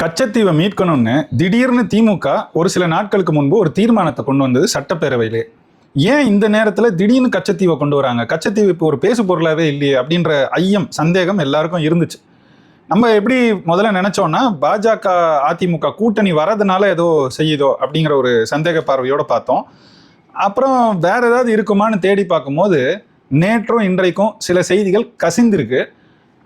கச்சத்தீவை மீட்கணும்னு திடீர்னு திமுக ஒரு சில நாட்களுக்கு முன்பு ஒரு தீர்மானத்தை கொண்டு வந்தது சட்டப்பேரவையிலே. ஏன் இந்த நேரத்தில் திடீர்னு கச்சத்தீவை கொண்டு வராங்க? கச்சத்தீவு இப்போ ஒரு பேசு பொருளாகவே இல்லையே அப்படின்ற ஐயம் சந்தேகம் எல்லாருக்கும் இருந்துச்சு. நம்ம எப்படி முதல்ல நினச்சோன்னா பாஜக அதிமுக கூட்டணி வரதுனால ஏதோ செய்யுதோ அப்படிங்கிற ஒரு சந்தேக பார்வையோடு பார்த்தோம். அப்புறம் வேற ஏதாவது இருக்குமான்னு தேடி பார்க்கும்போது நேற்றும் இன்றைக்கும் சில செய்திகள் கசிந்திருக்கு.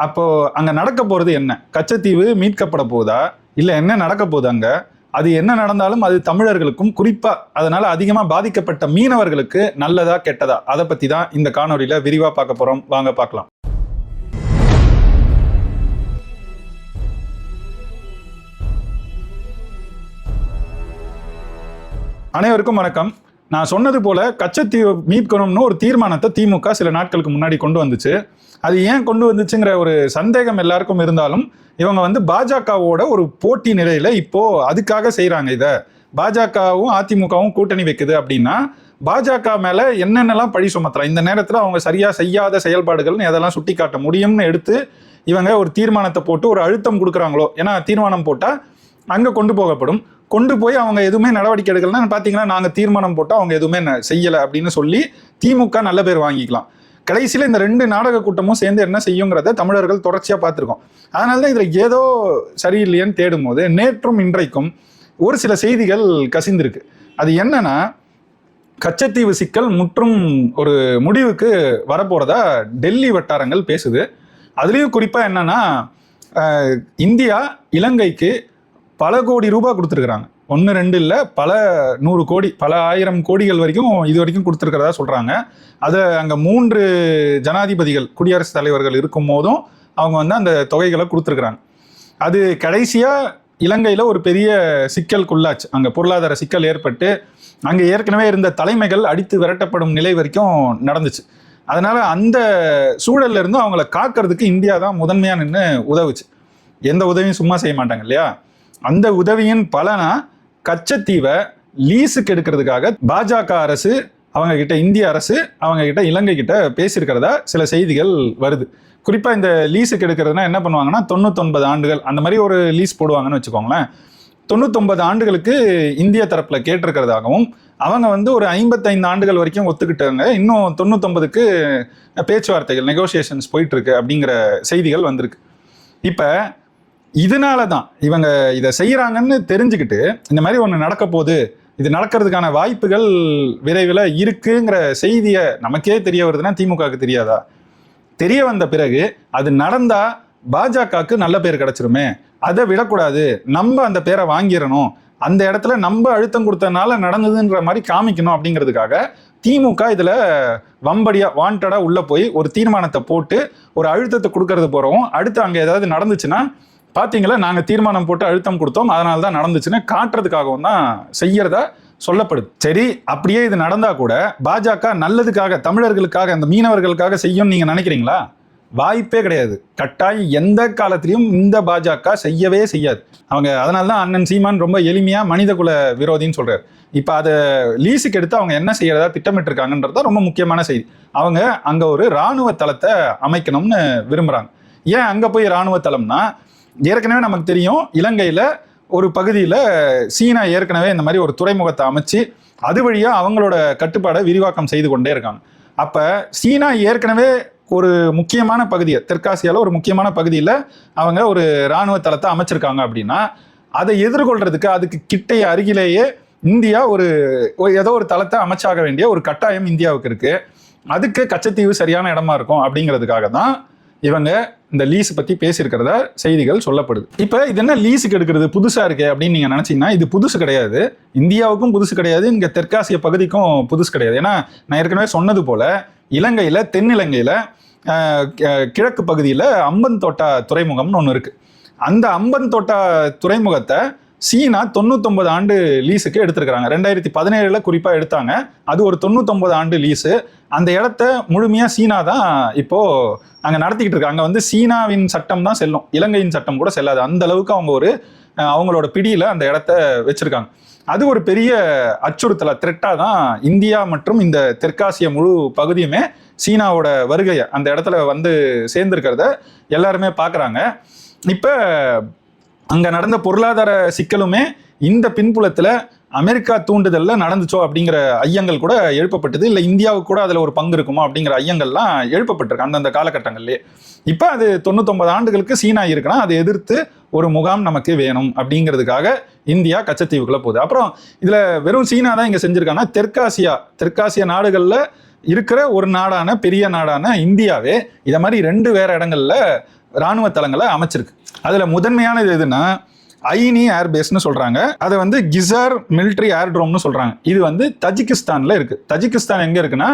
அப்போது அங்கே நடக்க போகிறது என்ன? கச்சத்தீவு மீட்கப்பட போதா? இல்லை என்ன நடக்க போகுது அங்கே? அது என்ன நடந்தாலும் அது தமிழர்களுக்கும் குறிப்பா அதனால அதிகமா பாதிக்கப்பட்ட மீனவர்களுக்கு நல்லதா கெட்டதா? அதை பத்தி தான் இந்த காணொலியில விரிவா பார்க்க போறோம். வாங்க பார்க்கலாம். அனைவருக்கும் வணக்கம். நான் சொன்னது போல கச்சத்தீவு மீட்கணும்னு ஒரு தீர்மானத்தை திமுக சில நாட்களுக்கு முன்னாடி கொண்டு வந்துச்சு. அது ஏன் கொண்டு வந்துச்சுங்கிற ஒரு சந்தேகம் எல்லாருக்கும் இருந்தாலும் இவங்க வந்து பாஜகவோட ஒரு போட்டி நிலையில இப்போ அதுக்காக செய்கிறாங்க இதை. பாஜகவும் அதிமுகவும் கூட்டணி வைக்குது அப்படின்னா பாஜக மேல என்னென்னலாம் பழி சுமத்துறா இந்த நேரத்தில் அவங்க சரியா செய்யாத செயல்பாடுகள்னு எதெல்லாம் சுட்டி காட்ட முடியும்னு எடுத்து இவங்க ஒரு தீர்மானத்தை போட்டு ஒரு அழுத்தம் கொடுக்குறாங்களோ ஏன்னா தீர்மானம் போட்டால் அங்கே கொண்டு போகப்படும். கொண்டு போய் அவங்க எதுவுமே நடவடிக்கை எடுக்கலன்னா பார்த்தீங்கன்னா நாங்கள் தீர்மானம் போட்டால் அவங்க எதுவுமே செய்யலை அப்படின்னு சொல்லி திமுக நல்ல பேர் வாங்கிக்கலாம். கடைசியில் இந்த ரெண்டு நாடக கூட்டமும் சேர்ந்து என்ன செய்யுங்கிறத தமிழர்கள் தொடர்ச்சியாக பார்த்துருக்கோம். அதனால தான் இதில் ஏதோ சரியில்லையேன்னு தேடும் போது நேற்றும் இன்றைக்கும் ஒரு சில செய்திகள் கசிந்திருக்கு. அது என்னன்னா கச்சத்தீவு சிக்கல் முற்றும் ஒரு முடிவுக்கு வரப்போகிறதா டெல்லி வட்டாரங்கள் பேசுது. அதுலேயும் குறிப்பாக என்னன்னா இந்தியா இலங்கைக்கு பல கோடி ரூபாய் கொடுத்துருக்குறாங்க. ஒன்று ரெண்டு இல்லை பல நூறு கோடி பல ஆயிரம் கோடிகள் வரைக்கும் இது வரைக்கும் கொடுத்துருக்கிறதா சொல்கிறாங்க அதை அங்கே மூன்று ஜனாதிபதிகள் குடியரசுத் தலைவர்கள் இருக்கும் போதும் அவங்க வந்து அந்த தொகைகளை கொடுத்துருக்குறாங்க. அது கடைசியாக இலங்கையில் ஒரு பெரிய சிக்கலுக்குள்ளாச்சு. அங்கே பொருளாதார சிக்கல் ஏற்பட்டு அங்கே ஏற்கனவே இருந்த தலைமைகள் அடித்து விரட்டப்படும் நிலை வரைக்கும் நடந்துச்சு. அதனால் அந்த சூழல்ல இருந்து அவங்கள காக்கிறதுக்கு இந்தியா தான் முதன்மையாக நின்று உதவுச்சு. எந்த உதவியும் சும்மா செய்ய மாட்டாங்க இல்லையா? அந்த உதவியின் பலனா கச்சத்தீவை லீஸுக்கு எடுக்கிறதுக்காக பாஜக அரசு அவங்க கிட்ட இந்திய அரசு அவங்க கிட்ட இலங்கை கிட்ட பேசியிருக்கிறதா சில செய்திகள் வருது. குறிப்பாக இந்த லீஸுக்கு எடுக்கிறதுனா என்ன பண்ணுவாங்கன்னா தொண்ணூத்தொன்பது ஆண்டுகள் அந்த மாதிரி ஒரு லீஸ் போடுவாங்கன்னு வச்சுக்கோங்களேன். தொண்ணூத்தொன்பது ஆண்டுகளுக்கு இந்திய தரப்பில் கேட்டிருக்கிறதாகவும் அவங்க வந்து ஒரு ஐம்பத்தைந்து ஆண்டுகள் வரைக்கும் ஒத்துக்கிட்டாங்க. இன்னும் தொண்ணூத்தொன்பதுக்கு பேச்சுவார்த்தைகள் நெகோசியேஷன்ஸ் போயிட்டு இருக்கு அப்படிங்கிற செய்திகள் வந்திருக்கு. இப்போ இதனால தான் இவங்க இதை செய்கிறாங்கன்னு தெரிஞ்சுக்கிட்டு இந்த மாதிரி ஒன்று நடக்க போகுது. இது நடக்கிறதுக்கான வாய்ப்புகள் விரைவில் இருக்குங்கிற செய்தியை நமக்கே தெரிய வருதுன்னா திமுகவுக்கு தெரியாதா? தெரிய வந்த பிறகு அது நடந்தால் பாஜகவுக்கு நல்ல பேர் கிடச்சிருமே. அதை விடக்கூடாது. நம்ம அந்த பேரை வாங்கிடணும். அந்த இடத்துல நம்ம அழுத்தம் கொடுத்ததுனால நடந்ததுன்ற மாதிரி காமிக்கணும் அப்படிங்கிறதுக்காக திமுக இதில் வம்படியாக வாண்டடாக உள்ளே போய் ஒரு தீர்மானத்தை போட்டு ஒரு அழுத்தத்தை கொடுக்கறது போகிறோம் அடுத்து அங்கே ஏதாவது நடந்துச்சுன்னா பார்த்தீங்களா நாங்கள் தீர்மானம் போட்டு அழுத்தம் கொடுத்தோம். அதனால தான் நடந்துச்சுன்னு காட்டுறதுக்காகவும் தான் செய்யறதா சொல்லப்படுது. சரி அப்படியே இது நடந்தா கூட பாஜக நல்லதுக்காக தமிழர்களுக்காக அந்த மீனவர்களுக்காக செய்யும் நீங்க நினைக்கிறீங்களா? வாய்ப்பே கிடையாது. கட்டாயம் எந்த காலத்திலையும் இந்த பாஜக செய்யவே செய்யாது. அவங்க அதனால தான் அண்ணன் சீமான் ரொம்ப எளிமையா மனிதகுல விரோதின்னு சொல்றாரு. இப்போ அதை லீஸுக்கு எடுத்து அவங்க என்ன செய்யறதா திட்டமிட்டுருக்காங்கன்றது தான் ரொம்ப முக்கியமான செய்தி. அவங்க அங்க ஒரு ராணுவ தளத்தை அமைக்கணும்னு விரும்புறாங்க. ஏன் அங்க போய் ராணுவ தளம்னா ஏற்கனவே நமக்கு தெரியும் இலங்கையில் ஒரு பகுதியில் சீனா ஏற்கனவே இந்த மாதிரி ஒரு துறைமுகத்தை அமைச்சு அது வழியாக அவங்களோட கட்டுப்பாடை விரிவாக்கம் செய்து கொண்டே இருக்காங்க. அப்போ சீனா ஏற்கனவே ஒரு முக்கியமான பகுதியை தெற்காசியாவில் ஒரு முக்கியமான பகுதியில் அவங்க ஒரு இராணுவ தளத்தை அமைச்சிருக்காங்க அப்படின்னா அதை எதிர்கொள்றதுக்கு அதுக்கு கிட்டைய அருகிலேயே இந்தியா ஒரு ஏதோ ஒரு தளத்தை அமைச்சாக வேண்டிய ஒரு கட்டாயம் இந்தியாவுக்கு இருக்குது அதுக்கு கச்சத்தீவு சரியான இடமா இருக்கும் அப்படிங்கிறதுக்காக தான் இவங்க இந்த லீஸ் பத்தி பேசியிருக்கிறதா செய்திகள் சொல்லப்படுது. இப்போ இது என்ன லீஸுக்கு எடுக்கிறது? புதுசா இருக்கே அப்படின்னு நீங்க நினைச்சீங்கன்னா இது புதுசு கிடையாது. இந்தியாவுக்கும் புதுசு கிடையாது. இங்க தெற்காசிய பகுதிக்கும் புதுசு கிடையாது. ஏன்னா நான் ஏற்கனவே சொன்னது போல இலங்கையில தென்னிலங்கையில கிழக்கு பகுதியில் அம்பன் தோட்டா துறைமுகம்னு ஒன்று இருக்கு. அந்த அம்பன் தோட்டா துறைமுகத்தை சீனா தொண்ணூத்தொன்பது ஆண்டு லீஸுக்கு எடுத்திருக்கிறாங்க. ரெண்டாயிரத்தி பதினேழுல குறிப்பா எடுத்தாங்க. அது ஒரு தொண்ணூத்தொன்பது ஆண்டு லீஸு அந்த இடத்த முழுமையா சீனா தான் இப்போ அங்க நடத்திக்கிட்டு இருக்காங்க அங்க வந்து சீனாவின் சட்டம் தான் செல்லும். இலங்கையின் சட்டம் கூட செல்லாது. அந்த அளவுக்கு அவங்க ஒரு அவங்களோட பிடியில அந்த இடத்த வச்சிருக்காங்க. அது ஒரு பெரிய அச்சுறுத்தல த்ரெட்டா தான் இந்தியா மற்றும் இந்த தெற்காசிய முழு பகுதியுமே சீனாவோட வருகையை அந்த இடத்துல வந்து சேர்ந்துருக்கிறத எல்லாருமே பார்க்குறாங்க. இப்போ அங்கே நடந்த பொருளாதார சிக்கலுமே இந்த பின்புலத்தில் அமெரிக்கா தூண்டுதலில் நடந்துச்சோ அப்படிங்கிற ஐயங்கள் கூட எழுப்பப்பட்டது. இல்லை இந்தியாவுக்கு கூட அதில் ஒரு பங்கு இருக்குமா அப்படிங்கிற ஐயங்கள்லாம் எழுப்பப்பட்டிருக்கு அந்தந்த காலகட்டங்கள்லேயே. இப்போ அது தொண்ணூத்தொன்பது ஆண்டுகளுக்கு சீனா இருக்குன்னா அதை எதிர்த்து ஒரு முகாம் நமக்கு வேணும் அப்படிங்கிறதுக்காக இந்தியா கச்சத்தீவுக்குள்ள போகுது. அப்புறம் இதில் வெறும் சீனா தான் இங்கே செஞ்சுருக்காங்கன்னா தெற்காசியா தெற்காசிய நாடுகளில் இருக்கிற ஒரு நாடான பெரிய நாடான இந்தியாவே இதை மாதிரி ரெண்டு வேறு இடங்கள்ல ராணுவ தளங்களை அமைச்சிருக்கு. அதில் முதன்மையானது எதுன்னா ஐனி ஏர்பேஸ்னு சொல்கிறாங்க அதை வந்து கிசார் மிலிட்ரி ஏர்ட்ரோம்னு சொல்கிறாங்க இது வந்து தஜிகிஸ்தானில் இருக்குது தஜிகிஸ்தான் எங்கே இருக்குன்னா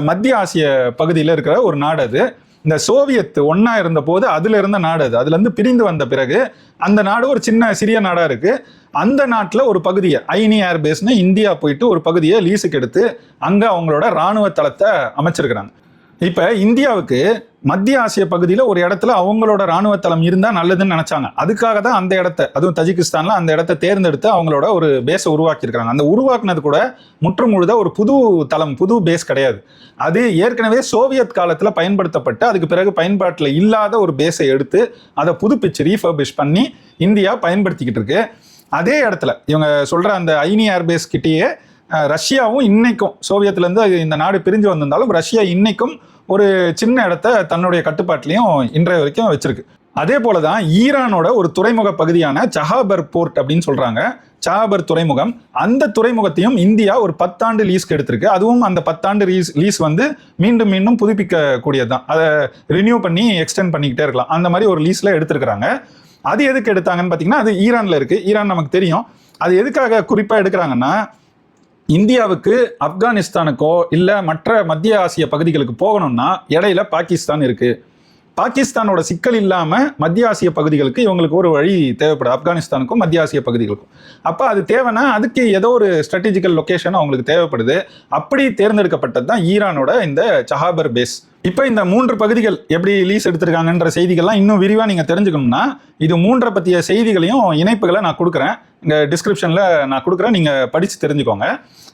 மத்திய ஆசிய பகுதியில் இருக்கிற ஒரு நாடு அது. இந்த சோவியத் ஒன்றா இருந்த போது இருந்த நாடு அது. அதுலேருந்து பிரிந்து வந்த பிறகு அந்த நாடு ஒரு சின்ன சிறிய நாடாக இருக்குது அந்த நாட்டில் ஒரு பகுதியை ஐனி ஏர்பேஸ்னு இந்தியா போயிட்டு ஒரு பகுதியை லீஸுக்கு எடுத்து அங்கே அவங்களோட ராணுவ தளத்தை அமைச்சிருக்கிறாங்க. இப்ப இந்தியாவுக்கு மத்திய ஆசிய பகுதியில் ஒரு இடத்துல அவங்களோட ராணுவ தளம் இருந்தால் நல்லதுன்னு நினைச்சாங்க. அதுக்காக தான் அந்த இடத்த அதுவும் தஜிகிஸ்தான்ல அந்த இடத்த தேர்ந்தெடுத்து அவங்களோட ஒரு பேஸை உருவாக்கியிருக்கிறாங்க. அந்த உருவாக்குனது கூட முற்று முழுத ஒரு புது தளம் புது பேஸ் கிடையாது. அது ஏற்கனவே சோவியத் காலத்தில் பயன்படுத்தப்பட்டு அதுக்கு பிறகு பயன்பாட்டில் இல்லாத ஒரு பேஸை எடுத்து அதை புதுப்பிச்சு ரீஃபர்பிஷ் பண்ணி இந்தியா பயன்படுத்திக்கிட்டு இருக்கு. அதே இடத்துல இவங்க சொல்ற அந்த ஐனி ஏர்பேஸ் கிட்டேயே ரஷ்யாவும் இன்னைக்கும் சோவியத்துலேருந்து அது இந்த நாடு பிரிஞ்சு வந்திருந்தாலும் ரஷ்யா இன்னைக்கும் ஒரு சின்ன இடத்த தன்னுடைய கட்டுப்பாட்டிலையும் இன்றைய வரைக்கும் வச்சிருக்கு. அதே போல தான் ஈரானோட ஒரு துறைமுக பகுதியான சஹாபர் போர்ட் அப்படின்னு சொல்றாங்க. சஹாபர் துறைமுகம் அந்த துறைமுகத்தையும் இந்தியா ஒரு பத்தாண்டு லீஸ்க்கு எடுத்திருக்கு. அதுவும் அந்த பத்தாண்டு லீஸ் லீஸ் வந்து மீண்டும் மீண்டும் புதுப்பிக்கக்கூடியது தான் அதை ரினியூ பண்ணி எக்ஸ்டெண்ட் பண்ணிக்கிட்டே இருக்கலாம். அந்த மாதிரி ஒரு லீஸில் எடுத்திருக்கிறாங்க. அது எதுக்கு எடுத்தாங்கன்னு பார்த்தீங்கன்னா அது ஈரானில் இருக்குது ஈரான் நமக்கு தெரியும். அது எதுக்காக குறிப்பாக எடுக்கிறாங்கன்னா இந்தியாவுக்கு ஆப்கானிஸ்தானுக்கோ இல்லை மற்ற மத்திய ஆசிய பகுதிகளுக்கு போகணும்னா இடையில பாகிஸ்தான் இருக்கு. பாகிஸ்தானோட சிக்கல் இல்லாமல் மத்திய ஆசிய பகுதிகளுக்கு இவங்களுக்கு ஒரு வழி தேவைப்படுது ஆப்கானிஸ்தானுக்கும் மத்திய ஆசிய பகுதிகளுக்கும். அப்போ அது தேவைன்னா அதுக்கு ஏதோ ஒரு ஸ்ட்ராட்டஜிக்கல் லொக்கேஷன் அவங்களுக்கு தேவைப்படுது. அப்படி தேர்ந்தெடுக்கப்பட்டது தான் ஈரானோட இந்த சஹாபர் பேஸ் இப்போ இந்த மூன்று பகுதிகள் எப்படி லீஸ் எடுத்திருக்காங்கன்ற செய்திகள்லாம் இன்னும் விரிவாக நீங்கள் தெரிஞ்சுக்கணும்னா இது மூன்றை பற்றிய செய்திகளையும் இணைப்புகளை நான் கொடுக்குறேன். இங்கே டிஸ்கிரிப்ஷனில் நான் கொடுக்குறேன். நீங்கள் படித்து தெரிஞ்சுக்கோங்க.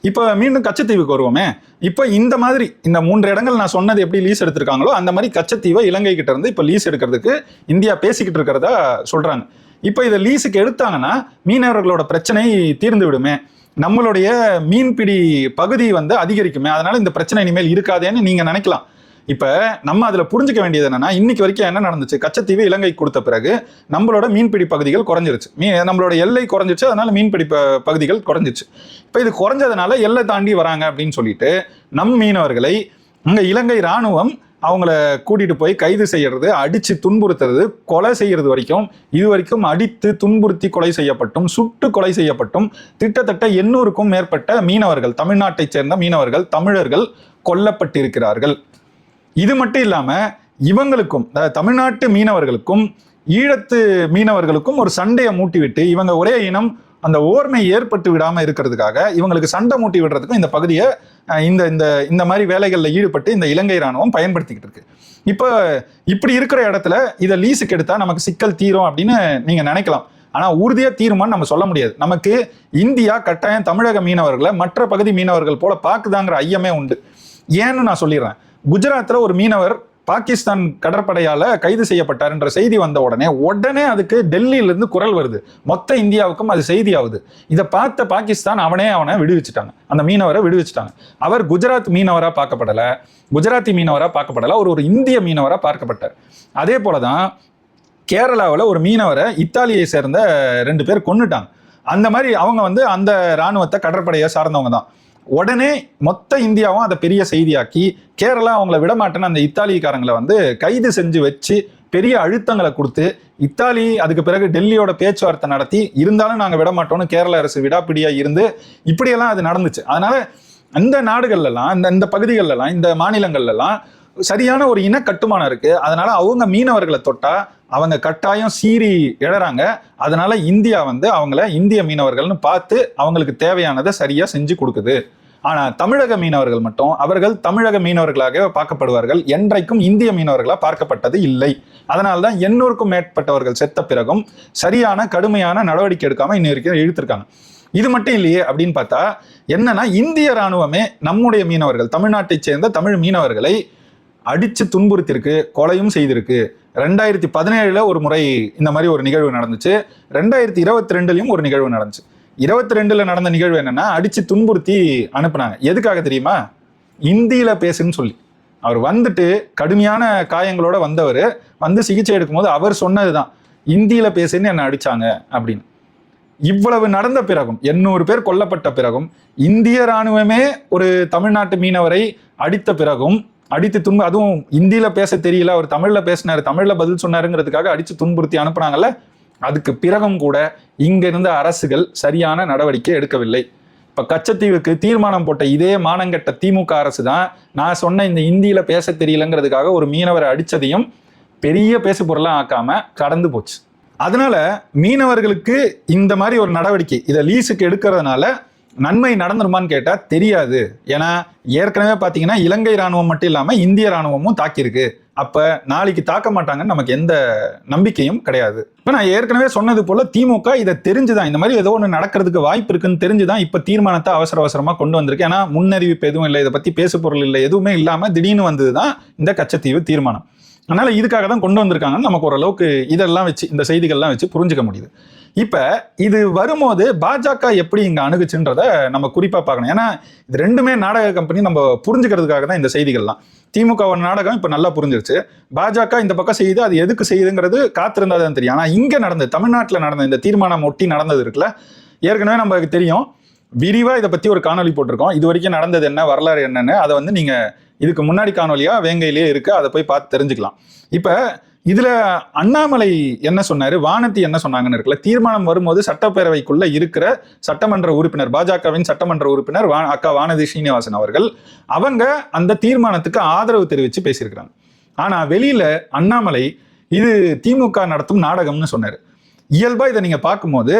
இப்போ மீண்டும் கச்சத்தீவுக்கு வருவோமே. இப்போ இந்த மாதிரி இந்த மூன்று இடங்கள் நான் சொன்னது எப்படி லீஸ் எடுத்திருக்காங்களோ அந்த மாதிரி கச்சத்தீவை இலங்கை கிட்ட இருந்து இப்போ லீஸ் எடுக்கிறதுக்கு இந்தியா பேசிக்கிட்டு இருக்கிறதா சொல்கிறாங்க இப்போ இதை லீஸுக்கு எடுத்தாங்கன்னா மீனவர்களோட பிரச்சனை தீர்ந்து விடுமே. நம்மளுடைய மீன்பிடி பகுதி வந்து அதிகரிக்குமே. அதனால் இந்த பிரச்சனை இனிமேல் இருக்காதேன்னு நீங்கள் நினைக்கலாம். இப்போ நம்ம அதில் புரிஞ்சுக்க வேண்டியது என்னன்னா இன்னைக்கு வரைக்கும் என்ன நடந்துச்சு? கச்சத்தீவு இலங்கை கொடுத்த பிறகு நம்மளோட மீன்பிடி பகுதிகள் குறைஞ்சிருச்சு. மீ நம்மளோட எல்லை குறைஞ்சிச்சு அதனால மீன்பிடி பகுதிகள் குறைஞ்சிச்சு இப்போ இது குறைஞ்சதுனால எல்லை தாண்டி வராங்க அப்படின்னு சொல்லிட்டு நம் மீனவர்களை இங்கே இலங்கை ராணுவம் அவங்கள கூட்டிட்டு போய் கைது செய்யறது அடித்து துன்புறுத்துறது கொலை செய்யறது வரைக்கும் இது வரைக்கும் அடித்து துன்புறுத்தி கொலை செய்யப்பட்டும் சுட்டு கொலை செய்யப்பட்டும் கிட்டத்தட்ட எண்ணூறுக்கும் மேற்பட்ட மீனவர்கள் தமிழ்நாட்டைச் சேர்ந்த மீனவர்கள் தமிழர்கள் கொல்லப்பட்டிருக்கிறார்கள். இது மட்டும் இல்லாமல் இவங்களுக்கும் அதாவது தமிழ்நாட்டு மீனவர்களுக்கும் ஈழத்து மீனவர்களுக்கும் ஒரு சண்டையை மூட்டிவிட்டு இவங்க ஒரே இனம் அந்த ஓர்மை ஏற்பட்டு விடாமல் இருக்கிறதுக்காக இவங்களுக்கு சண்டை மூட்டி விடுறதுக்கும் இந்த பகுதியை இந்த இந்த இந்த மாதிரி வேலைகளில் ஈடுபட்டு இந்த இலங்கை ராணுவம் பயன்படுத்திக்கிட்டு இருக்கு. இப்போ இப்படி இருக்கிற இடத்துல இதை லீஸுக்கு எடுத்தால் நமக்கு சிக்கல் தீரும் அப்படின்னு நீங்கள் நினைக்கலாம். ஆனால் உறுதியாக தீருமான்னு நம்ம சொல்ல முடியாது. நமக்கு இந்தியா கட்டாயம் தமிழக மீனவர்களை மற்ற பகுதி மீனவர்கள் போல பார்க்குதாங்கிற ஐயமே உண்டு. ஏன்னு நான் சொல்லிடுறேன். குஜராத்தில் ஒரு மீனவர் பாகிஸ்தான் கடற்படையால் கைது செய்யப்பட்டார்ன்ற செய்தி வந்த உடனே உடனே அதுக்கு டெல்லியிலேருந்து குரல் வருது. மொத்த இந்தியாவுக்கும் அது செய்தி ஆகுது இதை பார்த்த பாகிஸ்தான் அவனே அவனை விடுவிச்சிட்டாங்க. அந்த மீனவரை விடுவிச்சுட்டாங்க. அவர் குஜராத் மீனவராக பார்க்கப்படல. குஜராத்தி மீனவராக பார்க்கப்படலை. அவர் ஒரு இந்திய மீனவராக பார்க்கப்பட்டார். அதே போலதான் கேரளாவில் ஒரு மீனவரை இத்தாலியை சேர்ந்த ரெண்டு பேர் கொண்டுட்டாங்க அந்த மாதிரி அவங்க வந்து அந்த இராணுவத்தை கடற்படையை சார்ந்தவங்க தான். உடனே மொத்த இந்தியாவும் அதை பெரிய செய்தியாக்கி கேரளா அவங்கள விடமாட்டேன்னு அந்த இத்தாலிக்காரங்களை வந்து கைது செஞ்சு வச்சு பெரிய அழுத்தங்களை கொடுத்து இத்தாலி அதுக்கு பிறகு டெல்லியோட பேச்சுவார்த்தை நடத்தி இருந்தாலும் நாங்கள் விட மாட்டோம்னு கேரள அரசு விடாப்பிடியாக இருந்து இப்படியெல்லாம் அது நடந்துச்சு. அதனால அந்த நாடுகள்லாம் இந்த இந்த பகுதிகளெல்லாம் இந்த மாநிலங்கள்லாம் சரியான ஒரு இன கட்டுமானம் இருக்கு. அதனால அவங்க மீனவர்களை தொட்டா அவங்க கட்டாயம் சீறி இழறாங்க அதனால இந்தியா வந்து அவங்கள இந்திய மீனவர்கள்னு பார்த்து அவங்களுக்கு தேவையானதை சரியா செஞ்சு கொடுக்குது. ஆனா தமிழக மீனவர்கள் மட்டும் அவர்கள் தமிழக மீனவர்களாக பார்க்கப்படுவார்கள். என்றைக்கும் இந்திய மீனவர்களா பார்க்கப்பட்டது இல்லை. அதனால்தான் எண்ணூறுக்கும் மேற்பட்டவர்கள் செத்த பிறகும் சரியான கடுமையான நடவடிக்கை எடுக்காம இன்ன வரைக்கும் இழுத்திருக்காங்க. இது மட்டும் இல்லையே அப்படின்னு பார்த்தா என்னன்னா இந்திய ராணுவமே நம்முடைய மீனவர்கள் தமிழ்நாட்டை சேர்ந்த தமிழ் மீனவர்களை அடிச்சு துன்புறுத்திருக்கு கொலையும் செய்திருக்கு. ரெண்டாயிரத்தி பதினேழுல ஒரு முறை இந்த மாதிரி ஒரு நிகழ்வு நடந்துச்சு. ரெண்டாயிரத்தி இருபத்தி ரெண்டுலயும் ஒரு நிகழ்வு நடந்துச்சு. இருபத்தி ரெண்டுல நடந்த நிகழ்வு என்னன்னா அடிச்சு துன்புறுத்தி அனுப்புனாங்க. எதுக்காக தெரியுமா? இந்தியில பேசுன்னு சொல்லி. அவர் வந்துட்டு கடுமையான காயங்களோட வந்தவர். வந்து சிகிச்சை எடுக்கும்போது அவர் சொன்னதுதான். இந்தியில பேசுன்னு என்னை அடிச்சாங்க அப்படின்னு. இவ்வளவு நடந்த பிறகும் எண்ணூறு பேர் கொல்லப்பட்ட பிறகும் இந்திய ராணுவமே ஒரு தமிழ்நாட்டு மீனவரை அடித்த பிறகும் அடித்து துன்பு அதுவும் இந்தியில பேச தெரியல அவர் தமிழ்ல பேசினார் தமிழ்ல பதில் சொன்னாருங்கிறதுக்காக அடித்து துன்புறுத்தி அனுப்புனாங்கல்ல அதுக்கு பிறகும் கூட இங்கிருந்த அரசுகள் சரியான நடவடிக்கை எடுக்கவில்லை. இப்ப கச்சத்தீவுக்கு தீர்மானம் போட்ட இதே மானங்கெட்ட திமுக அரசு தான் நான் சொன்ன இந்த இந்தியில பேச தெரியலங்கிறதுக்காக ஒரு மீனவரை அடித்ததையும் பெரிய பேசு பொருளாக ஆக்காம கடந்து போச்சு. அதனால மீனவர்களுக்கு இந்த மாதிரி ஒரு நடவடிக்கை இதை லீஸுக்கு எடுக்கிறதுனால நன்மை நடந்துருமான்னு கேட்டால் தெரியாது. ஏன்னா ஏற்கனவே பார்த்தீங்கன்னா இலங்கை ராணுவம் மட்டும் இல்லாமல் இந்திய ராணுவமும் தாக்கியிருக்கு. அப்போ நாளைக்கு தாக்க மாட்டாங்கன்னு நமக்கு எந்த நம்பிக்கையும் கிடையாது. இப்போ நான் ஏற்கனவே சொன்னது போல் திமுக இதை தெரிஞ்சுதான். இந்த மாதிரி ஏதோ ஒன்று நடக்கிறதுக்கு வாய்ப்பு இருக்குன்னு தெரிஞ்சுதான் இப்போ தீர்மானத்தை அவசர அவசரமாக கொண்டு வந்திருக்கு. ஏன்னா முன்னறிவிப்பு எதுவும் இல்லை. இதை பற்றி பேசு பொருள் இல்லை. எதுவுமே இல்லாமல் திடீர்னு வந்தது தான் இந்த கச்சத்தீவு தீர்மானம். அதனால இதுக்காக தான் கொண்டு வந்திருக்காங்கன்னு நமக்கு ஓரளவுக்கு இதெல்லாம் வச்சு இந்த செய்திகள்லாம் வச்சு புரிஞ்சுக்க முடியுது. இப்போ இது வரும்போது பாஜக எப்படி இங்கே அணுகுச்சுன்றத நம்ம குறிப்பாக பார்க்கணும். ஏன்னா இது ரெண்டுமே நாடக கம்பெனி நம்ம புரிஞ்சுக்கிறதுக்காக தான் இந்த செய்திகள்லாம். திமுக நாடகம் இப்போ நல்லா புரிஞ்சிருச்சு. பாஜக இந்த பக்கம் செய்யுது அது எதுக்கு செய்யுதுங்கிறது காத்திருந்தா தான் தெரியும். ஆனால் இங்கே நடந்தது தமிழ்நாட்டில் நடந்த இந்த தீர்மானம் ஒட்டி நடந்தது இருக்குல்ல ஏற்கனவே நமக்கு தெரியும். விரிவாக இதை பற்றி ஒரு காணொளி போட்டிருக்கோம். இது வரைக்கும் நடந்தது என்ன வரலாறு என்னன்னு அதை வந்து நீங்கள் இதுக்கு முன்னாடி காணொலியா வேங்கையிலேயே இருக்கு அதை போய் பார்த்து தெரிஞ்சுக்கலாம். இப்ப இதுல அண்ணாமலை என்ன சொன்னாரு வானதி என்ன சொன்னாங்கன்னு இருக்குல்ல தீர்மானம் வரும்போது சட்டப்பேரவைக்குள்ள இருக்கிற சட்டமன்ற உறுப்பினர் பாஜகவின் சட்டமன்ற உறுப்பினர் வா அக்கா வானதி ஸ்ரீனிவாசன் அவர்கள் அவங்க அந்த தீர்மானத்துக்கு ஆதரவு தெரிவித்து பேசியிருக்கிறாங்க. ஆனா வெளியில அண்ணாமலை இது திமுக நடத்தும் நாடகம்னு சொன்னாரு. இயல்பா இதை நீங்க பார்க்கும்போது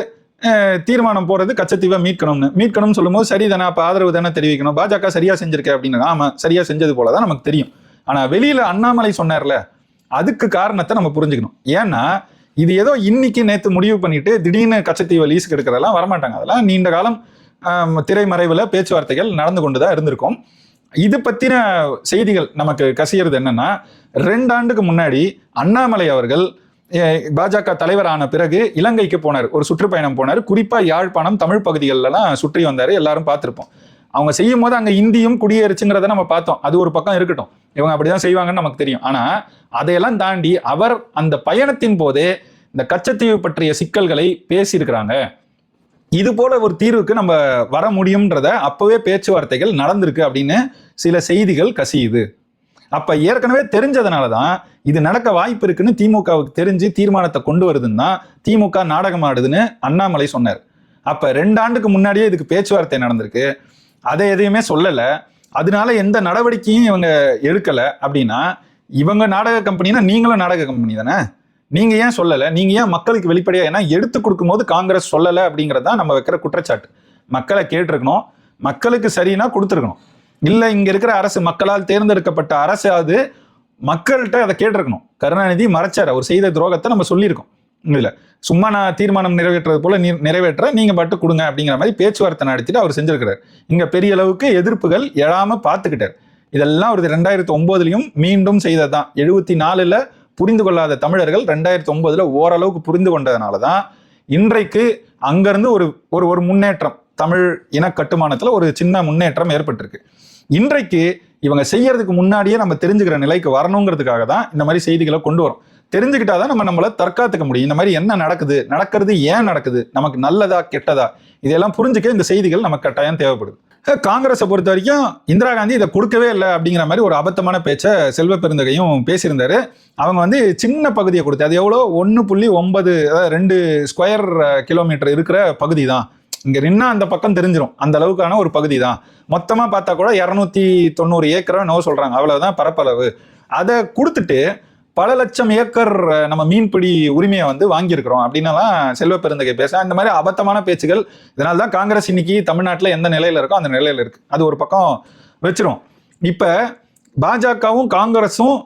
தீர்மானம் போறது கச்சத்தீவை மீட்கணும்னு. மீட்கணும்னு சொல்லும்போது சரி தானே அப்ப ஆதரவு தானே தெரிவிக்கணும். பாஜக சரியா செஞ்சிருக்க அப்படின்னு ஆமா சரியா செஞ்சது போலதான் நமக்கு தெரியும். ஆனா வெளியில அண்ணாமலை சொன்னார்ல அதுக்கு காரணத்தை நம்ம புரிஞ்சுக்கணும். ஏன்னா இது ஏதோ இன்னைக்கு நேற்று முடிவு பண்ணிட்டு திடீர்னு கச்சத்தீவை லீஸுக்கு எடுக்கிறதெல்லாம் வரமாட்டாங்க. அதெல்லாம் நீண்ட காலம் திரைமறைவில் பேச்சுவார்த்தைகள் நடந்து கொண்டு தான் இருந்திருக்கும். இது பற்றின செய்திகள் நமக்கு கசியறது என்னன்னா ரெண்டு ஆண்டுக்கு முன்னாடி அண்ணாமலை அவர்கள் பாஜக தலைவர் ஆன பிறகு இலங்கைக்கு போனார். ஒரு சுற்றுப்பயணம் போனார். குறிப்பா யாழ்ப்பாணம் தமிழ் பகுதிகளெல்லாம் சுற்றி வந்தார். எல்லாரும் பார்த்துருப்போம். அவங்க செய்யும் போது அங்கே இந்தியும் குடியேறுச்சுங்கிறத நம்ம பார்த்தோம். அது ஒரு பக்கம் இருக்கட்டும். இவங்க அப்படிதான் செய்வாங்கன்னு நமக்கு தெரியும். ஆனா அதையெல்லாம் தாண்டி அவர் அந்த பயணத்தின் போதே இந்த கச்சத்தீவு பற்றிய சிக்கல்களை பேசியிருக்கிறாங்க. இது போல ஒரு தீர்வுக்கு நம்ம வர முடியும்ன்றத அப்பவே பேச்சுவார்த்தைகள் நடந்திருக்கு அப்படின்னு சில செய்திகள் கசியுது. அப்ப ஏற்கனவே தெரிஞ்சதுனால தான் இது நடக்க வாய்ப்பு இருக்குன்னு திமுகவுக்கு தெரிஞ்சு தீர்மானத்தை கொண்டு வருதுன்னு தான் திமுக நாடகம் ஆடுதுன்னு அண்ணாமலை சொன்னார். அப்ப ரெண்டு ஆண்டுக்கு முன்னாடியே இதுக்கு பேச்சுவார்த்தை நடந்திருக்கு. அதை எதையுமே சொல்லல. அதனால எந்த நடவடிக்கையும் இவங்க எடுக்கல. அப்படின்னா இவங்க நாடக கம்பெனினா நீங்களும் நாடக கம்பெனி தானே? நீங்க ஏன் சொல்லல? நீங்க ஏன் மக்களுக்கு வெளிப்படையா ஏன்னா எடுத்து கொடுக்கும்போது காங்கிரஸ் சொல்லல அப்படிங்கிறதான் நம்ம வைக்கிற குற்றச்சாட்டு. மக்களை கேட்டிருக்கணும். மக்களுக்கு சரினா கொடுத்துருக்கணும். இல்லை இங்க இருக்கிற அரசு மக்களால் தேர்ந்தெடுக்கப்பட்ட அரசு அது. மக்கள்கிட்ட அதை கேட்டிருக்கணும். கருணாநிதி மறைச்சார். அவர் செய்த துரோகத்தை நம்ம சொல்லியிருக்கோம். இல்ல சும்மா நான் தீர்மானம் நிறைவேற்றுறது போல நீ- நிறைவேற்ற நீங்க பட்டு கொடுங்க அப்படிங்கிற மாதிரி பேச்சுவார்த்தை நடத்திட்டு அவர் செஞ்சிருக்கிறார். இங்க பெரிய அளவுக்கு எதிர்ப்புகள் எழாம பார்த்துக்கிட்டார். இதெல்லாம் ஒரு ரெண்டாயிரத்தி ஒன்பதுலயும் மீண்டும் செய்ததுதான். எழுபத்தி நாலுல புரிந்து கொள்ளாத தமிழர்கள் ரெண்டாயிரத்தி ஒன்பதுல ஓரளவுக்கு புரிந்து கொண்டதுனால தான் இன்றைக்கு அங்கிருந்து ஒரு ஒரு ஒரு முன்னேற்றம் தமிழ் இன கட்டுமானத்துல ஒரு சின்ன முன்னேற்றம் ஏற்பட்டிருக்கு. இன்றைக்கு இவங்க செய்யறதுக்கு முன்னாடியே நம்ம தெரிஞ்சுக்கிற நிலைக்கு வரணுங்கிறதுக்காக தான் இந்த மாதிரி செய்திகளை கொண்டு வரோம். தெரிஞ்சுக்கிட்டாதான் நம்ம நம்மளை தற்காத்துக்க முடியும். இந்த மாதிரி என்ன நடக்குது? நடக்கிறது ஏன் நடக்குது? நமக்கு நல்லதா கெட்டதா? இதெல்லாம் புரிஞ்சுக்க இந்த செய்திகள் நமக்கு கட்டாயம் தேவைப்படுது. காங்கிரஸை பொறுத்த வரைக்கும் இந்திரா காந்தி இதை கொடுக்கவே இல்லை அப்படிங்கிற மாதிரி ஒரு அபத்தமான பேச்சை செல்வ பெருந்தகையும் பேசியிருந்தாரு. அவங்க வந்து சின்ன பகுதியை கொடுத்து அது எவ்வளோ? ஒன்று புள்ளி ஒன்பது அதாவது ரெண்டு ஸ்கொயர் கிலோமீட்டர் இருக்கிற பகுதி தான். இங்கே நின்னா அந்த பக்கம் தெரிஞ்சிடும் அந்த அளவுக்கான ஒரு பகுதி தான் மொத்தமாக பார்த்தா கூட இரநூத்தி தொண்ணூறு ஏக்கரோ என்னவோ சொல்கிறாங்க அவ்வளோதான் பரப்பளவு. அதை கொடுத்துட்டு பல லட்சம் ஏக்கர் நம்ம மீன்பிடி உரிமையை வந்து வாங்கியிருக்கிறோம். அப்படின்னலாம் செல்வ பெருந்தகை பேச இந்த மாதிரி அபத்தமான பேச்சுகள் இதனால தான் காங்கிரஸ் இன்னைக்கு தமிழ்நாட்டில் எந்த நிலையில் இருக்கோ அந்த நிலையில் இருக்குது அது ஒரு பக்கம் வச்சிரும். இப்போ பாஜகவும் காங்கிரஸும்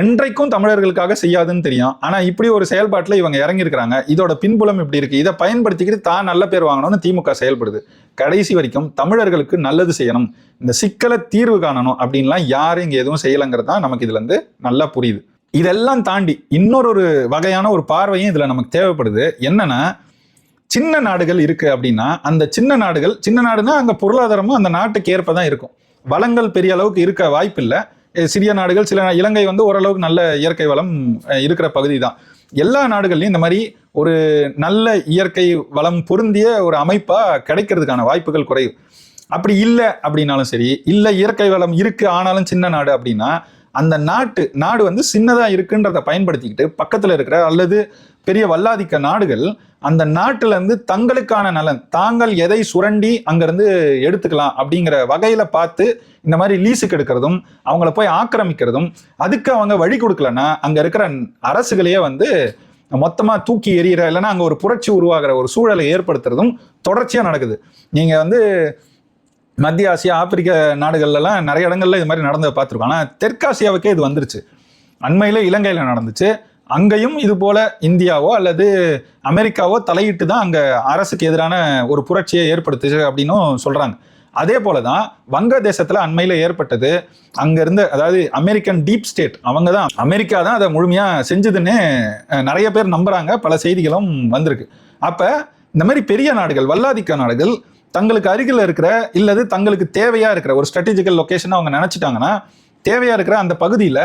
என்றைக்கும் தமிழர்களுக்காக செய்யாதுன்னு தெரியும். ஆனால் இப்படி ஒரு செயல்பாட்டில் இவங்க இறங்கியிருக்கிறாங்க. இதோட பின்புலம் இப்படி இருக்கு. இதை பயன்படுத்திக்கிட்டு தான் நல்ல பேர் வாங்கணும்னு திமுக செயல்படுது. கடைசி வரைக்கும் தமிழர்களுக்கு நல்லது செய்யணும். இந்த சிக்கலை தீர்வு காணணும் அப்படின்லாம் யாரும் இங்கே எதுவும் செய்யலைங்கிறது தான் நமக்கு இதுலேருந்து நல்லா புரியுது. இதெல்லாம் தாண்டி இன்னொரு ஒரு வகையான ஒரு பார்வையும் இதில் நமக்கு தேவைப்படுது. என்னென்னா சின்ன நாடுகள் இருக்குது அப்படின்னா அந்த சின்ன நாடுகள் சின்ன நாடுனா அங்கே பொருளாதாரமும் அந்த நாட்டுக்கு ஏற்ப தான் இருக்கும். வளங்கள் பெரிய அளவுக்கு இருக்க வாய்ப்பில்லை. சிறிய நாடுகள் சில இலங்கை வந்து ஓரளவுக்கு நல்ல இயற்கை வளம் இருக்கிற பகுதி தான் எல்லா நாடுகள்லையும் இந்த மாதிரி ஒரு நல்ல இயற்கை வளம் பொருந்திய ஒரு அமைப்பாக கிடைக்கிறதுக்கான வாய்ப்புகள் குறைவு. அப்படி இல்லை அப்படின்னாலும் சரி இல்லை இயற்கை வளம் இருக்குது ஆனாலும் சின்ன நாடு அப்படின்னா அந்த நாட்டு நாடு வந்து சின்னதாக இருக்குன்றத பயன்படுத்திக்கிட்டு பக்கத்தில் இருக்கிற அல்லது பெரிய வல்லாதிக்க நாடுகள் அந்த நாட்டுல இருந்து தங்களுக்கான நலன் தாங்கள் எதை சுரண்டி அங்கிருந்து எடுத்துக்கலாம் அப்படிங்கிற வகையில பார்த்து இந்த மாதிரி லீஸுக்கு எடுக்கிறதும் அவங்கள போய் ஆக்கிரமிக்கிறதும் அதுக்கு அவங்க வழி கொடுக்கலன்னா அங்க இருக்கிற அரசுகளையே வந்து மொத்தமா தூக்கி எறிகிற இல்லைன்னா அங்கே ஒரு புரட்சி உருவாகிற ஒரு சூழலை ஏற்படுத்துறதும் தொடர்ச்சியா நடக்குது. நீங்க வந்து மத்திய ஆசியா ஆப்பிரிக்க நாடுகள்லாம் நிறைய இடங்கள்ல இது மாதிரி நடந்ததை பார்த்துருக்கோம். ஆனால் தெற்காசியாவுக்கே இது வந்துருச்சு. அண்மையில இலங்கையில் நடந்துச்சு. அங்கேயும் இது போல இந்தியாவோ அல்லது அமெரிக்காவோ தலையிட்டு தான் அங்கே அரசுக்கு எதிரான ஒரு புரட்சியை ஏற்படுத்துச்சு அப்படின்னும் சொல்கிறாங்க அதே போல தான் வங்கதேசத்தில் அண்மையில் ஏற்பட்டது. அங்கே இருந்த அதாவது அமெரிக்கன் டீப் ஸ்டேட் அவங்க தான் அமெரிக்கா தான் அதை முழுமையாக செஞ்சதுன்னு நிறைய பேர் நம்புகிறாங்க பல செய்திகளும் வந்திருக்கு. அப்போ இந்த மாதிரி பெரிய நாடுகள் வல்லாதிக்க நாடுகள் தங்களுக்கு அருகில் இருக்கிற இல்லது தங்களுக்கு தேவையாக இருக்கிற ஒரு ஸ்ட்ராட்டஜிக்கல் லொக்கேஷன் அவங்க நினச்சிட்டாங்கன்னா தேவையாக இருக்கிற அந்த பகுதியில்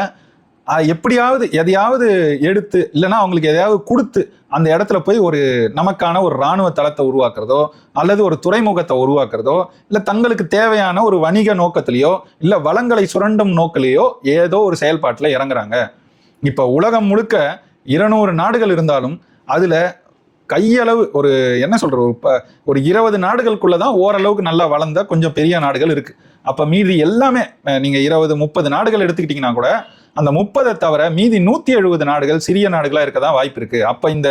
எப்படியாவது எதையாவது எடுத்து இல்லைன்னா அவங்களுக்கு எதையாவது கொடுத்து அந்த இடத்துல போய் ஒரு நமக்கான ஒரு இராணுவ தளத்தை உருவாக்குறதோ அல்லது ஒரு துறைமுகத்தை உருவாக்குறதோ இல்லை தங்களுக்கு தேவையான ஒரு வணிக நோக்கத்திலேயோ இல்லை வளங்களை சுரண்டும் நோக்கிலேயோ ஏதோ ஒரு செயல்பாட்டில் இறங்குறாங்க. இப்போ உலகம் முழுக்க இருநூறு நாடுகள் இருந்தாலும் அதில் கையளவு ஒரு என்ன சொல்கிற ஒரு ஒரு இருபது நாடுகளுக்குள்ளே தான் ஓரளவுக்கு நல்லா வளர்ந்த கொஞ்சம் பெரிய நாடுகள் இருக்குது அப்போ மீதி எல்லாமே நீங்கள் இருபது முப்பது நாடுகள் எடுத்துக்கிட்டிங்கன்னா கூட அந்த முப்பதை தவிர மீதி நூத்தி எழுபது நாடுகள் சிறிய நாடுகளா இருக்க தான் வாய்ப்பு இருக்கு. அப்ப இந்த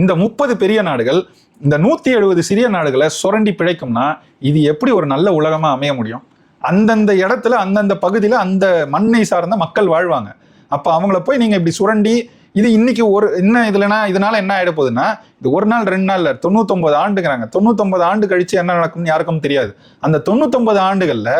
இந்த முப்பது பெரிய நாடுகள் இந்த நூத்தி எழுபது சிறிய நாடுகளை சுரண்டி பிழைக்கும்னா இது எப்படி ஒரு நல்ல உலகமா அமைய முடியும்? அந்தந்த இடத்துல அந்தந்த பகுதியில் அந்த மண்ணை சார்ந்த மக்கள் வாழ்வாங்க. அப்ப அவங்கள போய் நீங்க இப்படி சுரண்டி இது இன்னைக்கு ஒரு என்ன இதுலனா இதனால என்ன ஆயிட போகுதுன்னா இது ஒரு நாள் ரெண்டு நாள் தொண்ணூத்தொம்பது தொண்ணூத்தொன்பது ஆண்டுங்கிறாங்க. தொண்ணூத்தொன்பது ஆண்டு கழிச்சு என்ன நடக்கும்னு யாருக்கும் தெரியாது. அந்த தொண்ணூத்தொன்பது ஆண்டுகள்ல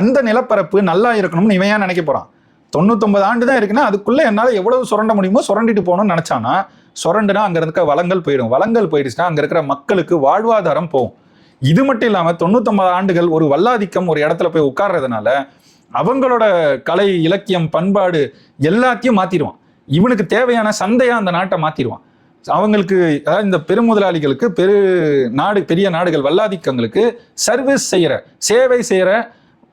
அந்த நிலப்பரப்பு நல்லா இருக்கணும்னு இவன் ஏன் நினைக்க போறான்? தொண்ணூத்தொன்பது ஆண்டு தான் இருக்குன்னா அதுக்குள்ள என்னால் எவ்வளவு சுரண்ட முடியுமோ சுரண்டிட்டு போகணும்னு நினைச்சானா சுரண்டுனா அங்கே இருக்க வளங்கள் போயிடும். வளங்கள் போயிடுச்சுன்னா அங்கே இருக்கிற மக்களுக்கு வாழ்வாதாரம் போகும். இது மட்டும் இல்லாமல் தொண்ணூத்தொன்பது ஆண்டுகள் ஒரு வல்லாதிக்கம் ஒரு இடத்துல போய் உட்கார்றதுனால அவங்களோட கலை இலக்கியம் பண்பாடு எல்லாத்தையும் மாத்திடுவான். இவனுக்கு தேவையான சந்தையா அந்த நாட்டை மாத்திடுவான். அவங்களுக்கு அதாவது இந்த பெருமுதலாளிகளுக்கு பெரு நாடு பெரிய நாடுகள் வல்லாதிக்கங்களுக்கு சர்வீஸ் செய்கிற சேவை செய்கிற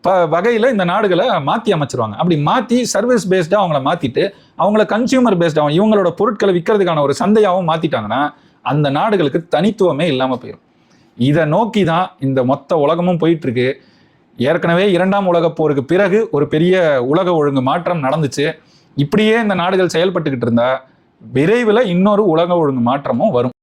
ப வகையில் இந்த நாடுகளை மாற்றி அமைச்சிருவாங்க. அப்படி மாற்றி சர்வீஸ் பேஸ்டாக அவங்கள மாற்றிட்டு அவங்கள கன்சியூமர் பேஸ்டாகவும் இவங்களோட பொருட்களை விற்கிறதுக்கான ஒரு சந்தையாகவும் மாற்றிட்டாங்கன்னா அந்த நாடுகளுக்கு தனித்துவமே இல்லாமல் போயிடும் இதை நோக்கி தான் இந்த மொத்த உலகமும் போயிட்டுருக்கு. ஏற்கனவே இரண்டாம் உலகப் போருக்கு பிறகு ஒரு பெரிய உலக ஒழுங்கு மாற்றம் நடந்துச்சு. இப்படியே இந்த நாடுகள் செயல்பட்டுக்கிட்டு இருந்தால் விரைவில் இன்னொரு உலக ஒழுங்கு மாற்றமும் வரும்.